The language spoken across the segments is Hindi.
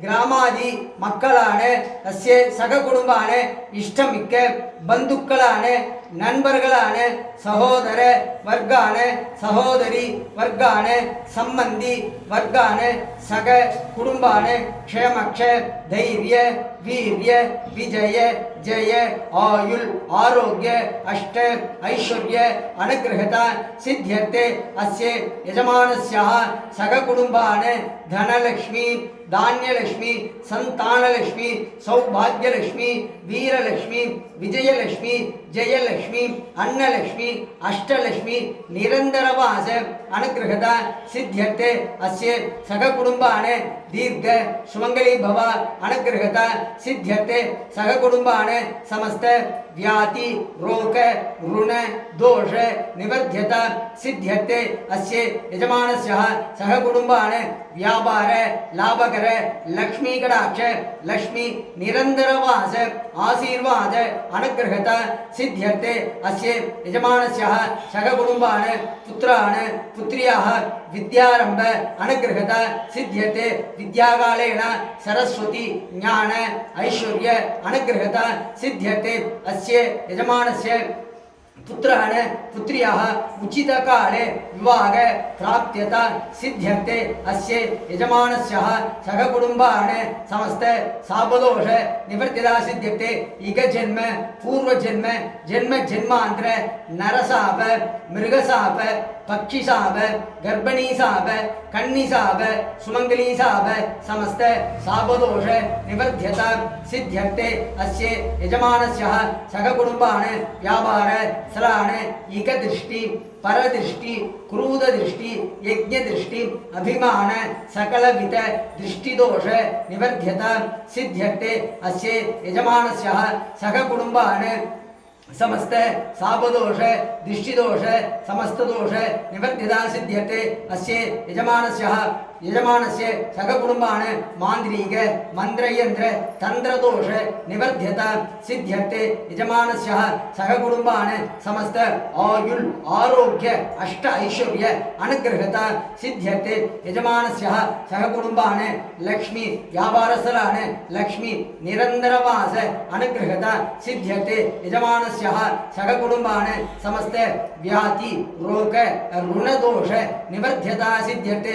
ग्रामादि मकान सह कुमान इष्टमिक बंदुक नहोद वर्गान सहोदरी वर्गान सबंदी वर्गान सह कुमान क्षेमक्ष धैर्य वीर विजय जय आयु आरोग्य अष्ट ऐश्वर्य अनुग्रहता सिद्ध्यते अस्य यजमान सह कुमान धनलक्ष्मी धान्यलक्ष्मी लक्ष्मी संतान लक्ष्मी सौभाग्य लक्ष्मी वीर लक्ष्मी विजय लक्ष्मी जय लक्ष्मी अन्न लक्ष्मी अष्ट लक्ष्मी निरंतरवास अनुग्रहता सिद्ध्यते अस्य सहकुटुंबान दीर्घ सुमंगली भव अनुग्रहद सिद्ध्यते सहकुटुंबान समस्त, व्याति रोग ऋण, दोष, निवर्ध्यता सिद्ध्यते अस्य यजमानस्य सहकुटुंबान व्यापार, लाभकर लक्ष्मी कटाक्ष लक्ष्मी निरन्तरवास आशीर्वाद अनुग्रहता सिद्ध्यते अस्य यजमानस्य सह कुटुम्बान् पुत्रान्, पुत्र्याः, विद्यारम्भ, अनुग्रहता सिद्ध्यते विद्याकालेन, सरस्वती, ज्ञान, ऐश्वर्य, अनुग्रहता सिद्ध्यते अस्य यजमानस्य पुत्रान् पुत्र्याः उचितकाले विवाह प्राप्यता सिद्ध्यन्ते। अस्य यजमानस्य सह कुटुम्बान् समस्त सापदोष निवर्तिता सिद्ध्यते। इगजन्म पूर्वजन्म जन्म जन्मान्तर नरसाप, मृगसाप, पक्षिसाप, गर्भिणीसाप कन्निसाप सुमङ्गलीसाप समस्त सापदोष निवर्ध्यता सिद्ध्यन्ते। अस्य यजमानस्य सह कुटुम्बान् व्यापार सलाण इकदृष्टि परदृष्टि, क्रूरदृष्टि, यज्ञदृष्टि, अभिमान सकलविध दृष्टिदोष निवर्ध्यता सिद्ध्यन्ते। अस्य यजमानस्य सह कुटुम्बान् समस्त सापदोष दिष्टिदोष समस्तदोष निवर्तिदा सिद्ध्यते। अस्य यजमानस्य यजमानस्य सगकुटुम्बान् मान्द्रीक, मन्त्रयन्त्र, तन्त्रदोष निवर्ध्यता सिद्ध्यते यजमानस्य सगकुटुम्बान् समस्त आयुள் आरोग्य, अष्ट ऐश्वर्य अनुग्रहता सिद्ध्यते यजमानस्य लक्ष्मी व्यापारस्थलान् लक्ष्मी निरन्तरवास अनुग्रहता सिद्ध्यते यजमानस्य समस्त व्याधि, रोग, ऋणदोष निवर्ध्यता सिद्ध्यते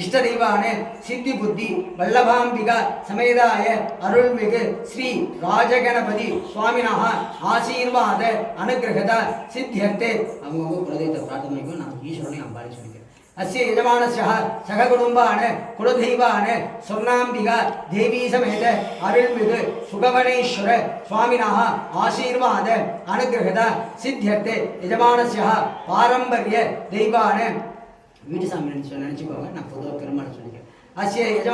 இஷ்டதெய்வான சித்தி புத்தி வல்லபாம்பிகா சமேதாய அருள்மிகு ஸ்ரீ ராஜகணபதி சுவாமினாக ஆசீர்வாத அனுகிரகத சித்தியர்த்தே. அவங்கவுங்க குலதெய்வத்தை பிரார்த்தனை பண்ணிக்கோ. நான் ஈஸ்வரனை அம்பாளி சொல்லிக்கிறேன் அஸ்ய எஜமானஸ்ய சக குடும்பான குலதெய்வான சொர்ணாம்பிகா தேவி சமேத அருள்மிகு சுகவனேஸ்வர சுவாமினாக ஆசீர்வாத அனுகிரகத சித்தியர்த்தே. எஜமானஸ்ய பாரம்பரிய தெய்வான வீட்டு சாமி நினச்சி நினச்சிக்கோங்க. நான் பொதுவாக பெருமாளை சொல்லிக்கிறேன். அஸ்ய இஷ்ட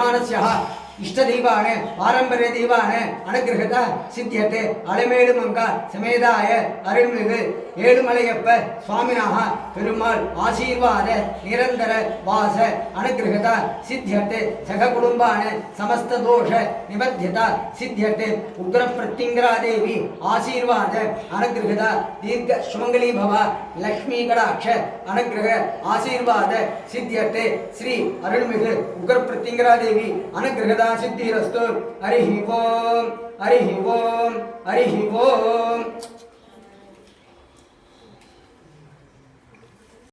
இஷ்டதெய்வான பாரம்பரிய தெய்வான அனுகிரகத சித்தியத்தை அலைமேலுமங்கா சமேதாய அருள்மிகு ஏழுமலையப்ப சுவாமினாக பெருமாள் ஆசீர்வாத நிரந்தர வாச அனுகிரகத சித்தியத்து சக குடும்பான சமஸ்த தோஷ நிவத்தியத சித்தியத்தை உக்ர பிரத்யங்கரா தேவி ஆசீர்வாத அனுகிரகத தீர்க்க சுமங்கலி பவ லக்ஷ்மி கடாட்ச அனுகிரக ஆசீர்வாத சித்தியத்து ஸ்ரீ அருள்மிகு உக்ர பிரத்யங்கரா தேவி அனுகிரகதா சித்திரஸ்து. ஹரி ஓம் ஹரி ஓம் ஹரி ஓம்.